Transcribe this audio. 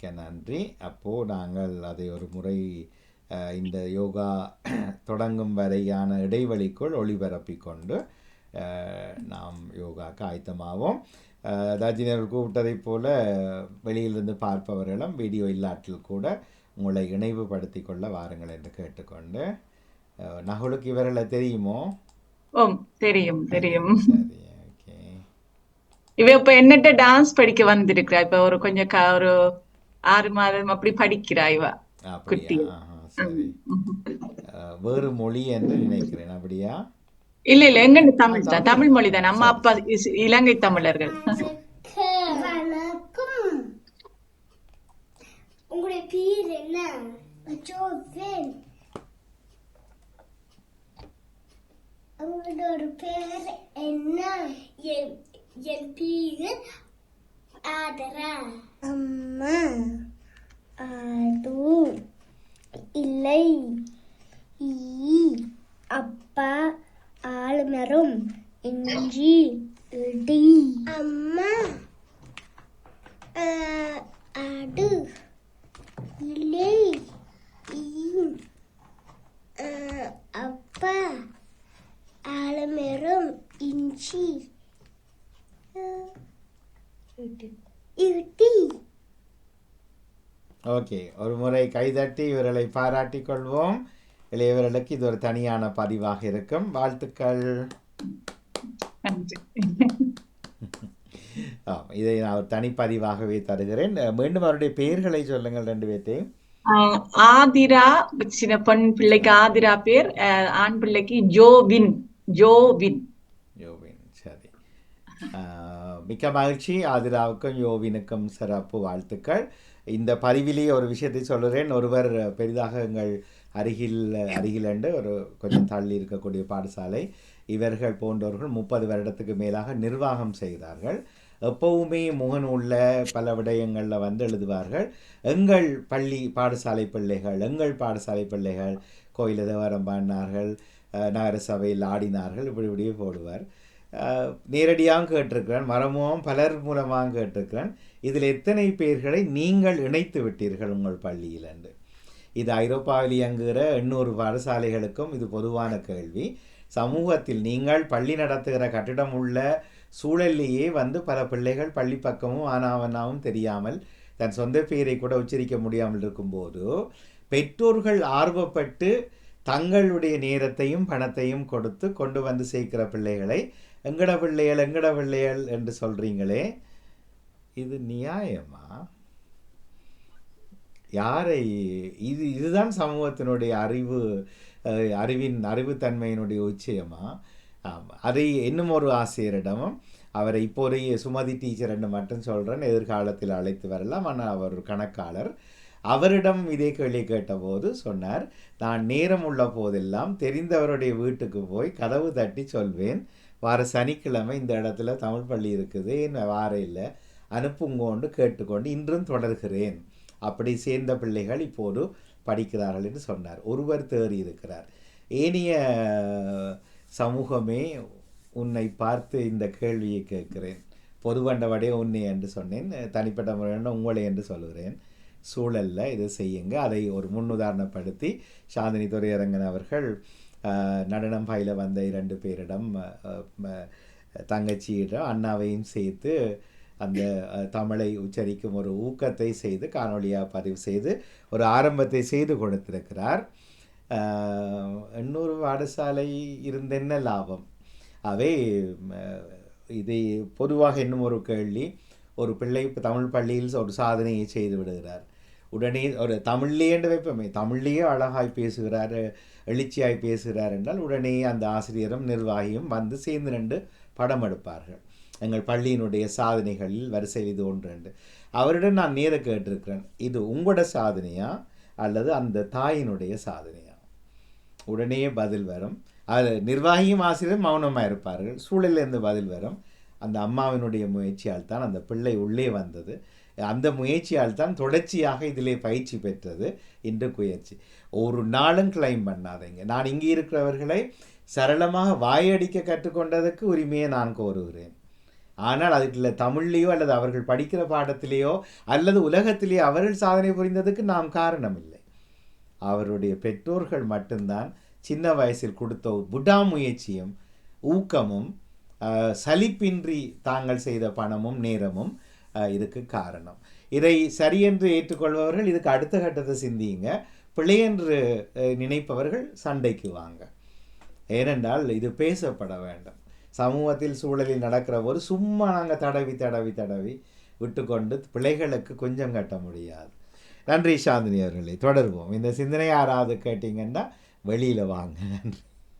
மிக்க நன்றி. அப்போது நாங்கள் அதை ஒரு முறை இந்த யோகா தொடங்கும் வரையான இடைவெளிக்குள் ஒளிபரப்பிக் கொண்டு அஹ், நாம் யோகாக்கு ஆயத்தமாவோம். அஹ், ரஜினி அவர்கள் கூப்பிட்டதைப் போல வெளியிலிருந்து பார்ப்பவர்களும் வீடியோ இல்லாட்டில் கூட உங்களை இணைவுபடுத்தி கொள்ள வாருங்கள் என்று கேட்டுக்கொண்டு நகுலுக்கு இவர்களை தெரியுமோ? தெரியும் தெரியும். சரி ஓகே இவ இப்ப என்னட்ட டான்ஸ் படிக்க வந்திருக்கிறா. இப்ப ஒரு கொஞ்சம் ஒரு ஆறு மாதம் அப்படி படிக்கிறா இவ. குட்டி வேறு மொழி என்று நினைக்கிறேன். அப்படியா? இல்ல இல்ல எங்க தமிழ்? தான் தமிழ் மொழி தான். அம்மா அப்பா இஸ்- இலங்கை தமிழர்கள். வணக்கம். உங்களுடைய பேர் என்ன? உங்களோட பேர் என்ன? என் என் பேர் ஆதரா. அம்மா ஆடு இல்லை. ஈ அப்பா ஆளுமரம் இஞ்சி இடி. அம்மா அடு. இல்லை அப்பா ஆலமரம் இஞ்சி இடி. ஓகே ஒரு முறை கைதட்டி இவர்களை பாராட்டிக் கொள்வோம். இளையவர்களுக்கு இது ஒரு தனியான பதிவாக இருக்கும். வாழ்த்துக்கள். இதை நான் ஒரு தனிப்பதிவாகவே தருகிறேன். மீண்டும் அவருடைய பெயர்களை சொல்லுங்கள் ரெண்டு பேர்த்தையும். ஆதிரா சின்ன பெண் பிள்ளைக்கு ஆதிரா பேர். ஆண் பிள்ளைக்கு ஜோவின். ஜோவின். யோவின் சரி. மிக்க மகிழ்ச்சி. ஆதிராவுக்கும் யோவினுக்கும் சிறப்பு வாழ்த்துக்கள். இந்த பதிவிலேயே ஒரு விஷயத்தை சொல்கிறேன் ஒருவர் பெரிதாக எங்கள் அருகில் அருகிலண்டு ஒரு கொஞ்சம் தள்ளி இருக்கக்கூடிய பாடசாலை. இவர்கள் போன்றவர்கள் முப்பது வருடத்துக்கு மேலாக நிர்வாகம் செய்தார்கள். எப்பவுமே முகநூலில் பல விடயங்களில் வந்து எழுதுவார்கள். எங்கள் பள்ளி பாடசாலை பிள்ளைகள் எங்கள் பாடசாலை பிள்ளைகள் கோயில் தேவாரம் பாடினார்கள் நகரசபையில் ஆடினார்கள் இப்படி இப்படியே போடுவார். நேரடியாக கேட்டிருக்கிறேன் மரமும் பலர் மூலமாக கேட்டிருக்கிறேன். இதில் எத்தனை பேர்களை நீங்கள் இணைத்து விட்டீர்கள் உங்கள் பள்ளியில் என்று? இது ஐரோப்பாவில் இயங்குகிற எண்ணூறு பாடசாலைகளுக்கும் இது பொதுவான கேள்வி. சமூகத்தில் நீங்கள் பள்ளி நடத்துகிற கட்டிடம் உள்ள சூழலிலேயே வந்து பல பிள்ளைகள் பள்ளி பக்கமும் ஆனாவனாவும் தெரியாமல் தன் சொந்த பெயரை கூட உச்சரிக்க முடியாமல் இருக்கும்போது பெற்றோர்கள் ஆர்வப்பட்டு தங்களுடைய நேரத்தையும் பணத்தையும் கொடுத்து கொண்டு வந்து சேர்க்கிற பிள்ளைகளை எங்கட பிள்ளைகள் எங்கட பிள்ளைகள் என்று சொல்றீங்களே இது நியாயமா? யாரை இது இதுதான் சமூகத்தினுடைய அறிவு அறிவின் அறிவுத்தன்மையினுடைய உச்சயமா? அதை இன்னும் ஒரு ஆசிரியரிடமும் அவரை இப்போதைய சுமதி டீச்சர் என்று மட்டும் சொல்கிறேன் எதிர்காலத்தில் அழைத்து வரலாம். ஆனால் அவர் கணக்காளர். அவரிடம் இதே கேள்வி கேட்டபோது சொன்னார் நான் நேரம் உள்ள போதெல்லாம் தெரிந்தவருடைய வீட்டுக்கு போய் கதவு தட்டி சொல்வேன். வார சனிக்கிழமை இந்த இடத்துல தமிழ் பள்ளி இருக்குது என் வார இல்லை. அனுப்புங்கோண்டு கேட்டுக்கொண்டு இன்றும் தொடர்கிறேன். அப்படி சேர்ந்த பிள்ளைகள் இப்போது படிக்கிறார்கள் என்று சொன்னார். ஒருவர் தேறி இருக்கிறார் ஏனைய சமூகமே உன்னை பார்த்து இந்த கேள்வியை கேட்கிறேன். பொதுவண்டவடே உன்னை என்று சொன்னேன். தனிப்பட்ட முறையான உங்களை என்று சொல்கிறேன். சூழலில் இதை செய்யுங்க. அதை ஒரு முன்னுதாரணப்படுத்தி சாந்தினி துரையரங்கன் அவர்கள் நடனம் பயில வந்த இரண்டு பேரிடம் தங்கச்சியிடம் அண்ணாவையும் சேர்த்து அந்த தமிழை உச்சரிக்கும் ஒரு ஊக்கத்தை செய்து காணொளியாக பதிவு செய்து ஒரு ஆரம்பத்தை செய்து கொடுத்திருக்கிறார். இன்னொரு எண்ணூறு பாடசாலை இருந்தென்ன லாபம்? அவை இதை பொதுவாக இன்னும் ஒரு கேள்வி. ஒரு பிள்ளை தமிழ் பள்ளியில் ஒரு சாதனையை செய்து விடுகிறார். உடனே ஒரு தமிழ்லேயே வைப்போமே தமிழ்லேயே அழகாய் பேசுகிறார் எழுச்சியாய் பேசுகிறார் என்றால் உடனே அந்த ஆசிரியரும் நிர்வாகியும் வந்து சேர்ந்து ரெண்டு படம் எடுப்பார்கள். எங்கள் பள்ளியினுடைய சாதனைகளில் வரிசை இது ஒன்று என்று. அவரிடம் நான் நேர கேட்டிருக்கிறேன். இது உங்களோட சாதனையா அல்லது அந்த தாயினுடைய சாதனையா? உடனே பதில் வரும். அது நிர்வாகியும் ஆசிரியரும் மௌனமாக இருப்பார்கள். சூழலேருந்து பதில் வரும். அந்த அம்மாவினுடைய முயற்சியால் தான் அந்த பிள்ளை உள்ளே வந்தது. அந்த முயற்சியால் தான் தொடர்ச்சியாக இதிலே பயிற்சி பெற்றது இன்று குயற்சி ஒரு நாளும் கிளைம் பண்ணாதீங்க. நான் இங்கே இருக்கிறவர்களை சரளமாக வாயடிக்க கற்றுக்கொண்டதற்கு உரிமையை நான் கோருகிறேன். ஆனால் அதுக்குள்ள தமிழ்லேயோ அல்லது அவர்கள் படிக்கிற பாடத்திலேயோ அல்லது உலகத்திலேயோ அவர்கள் சாதனை புரிந்ததுக்கு நாம் காரணம் இல்லை அவருடைய பெற்றோர்கள் மட்டும்தான் சின்ன வயசில் கொடுத்த விடாமுயற்சியும் ஊக்கமும் சலிப்பின்றி தாங்கள் செய்த பணமும் நேரமும் இதுக்கு காரணம். இதை சரியென்று ஏற்றுக்கொள்பவர்கள் இதுக்கு அடுத்த கட்டத்தை சிந்தியுங்க. பிழையென்று என்று நினைப்பவர்கள் சண்டைக்கு வாங்க. ஏனென்றால் இது பேசப்பட வேண்டும். சமூகத்தில் சூழலில் நடக்கிற போது சும்மா நாங்கள் தடவி தடவி தடவி விட்டுக்கொண்டு பிழைகளுக்கு கொஞ்சம் கட்ட முடியாது. நன்றி சாந்தினி அவர்களை. தொடர்வோம். இந்த சிந்தனை யாராவது கேட்டிங்கன்னா வெளியில் வாங்க. நன்றி.